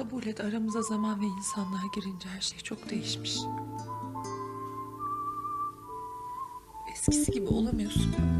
Kabul et aramıza zaman ve insanlar girince her şey çok değişmiş. Eskisi gibi olamıyorsun.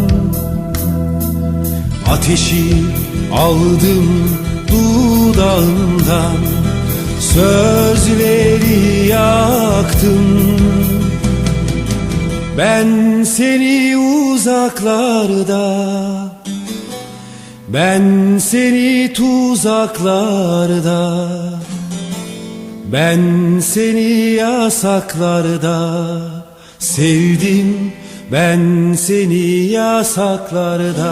Ateşi aldım dudağından Sözleri yaktım. Ben seni uzaklarda Ben seni tuzaklarda Ben seni yasaklarda. Sevdim ben seni yasaklarda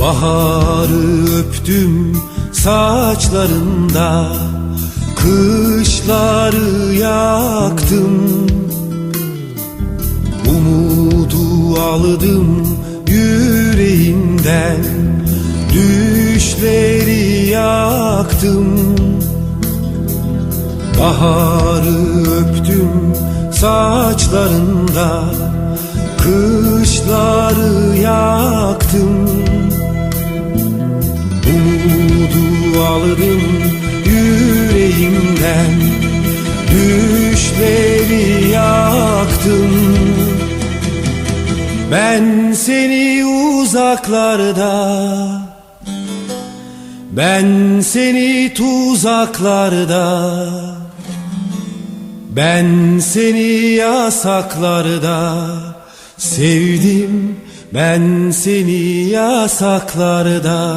Baharı öptüm saçlarında Kışları yaktım. Umudu aldım yüreğimden Düşleri yaktım. Baharı öptüm saçlarında Kışları yaktım Aldım yüreğimden. Düşleri yaktım. Ben seni uzaklarda Ben seni tuzaklarda Ben seni yasaklarda. Sevdim ben seni yasaklarda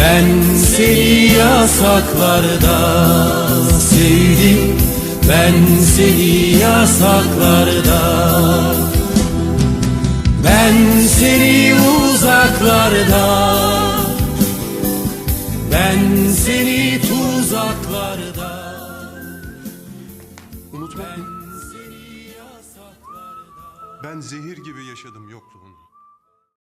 Ben seni yasaklarda Sevdim Ben seni yasaklarda Ben seni uzaklarda Ben seni tuzaklarda Unutma. Ben zehir gibi yaşadım yokluğunu.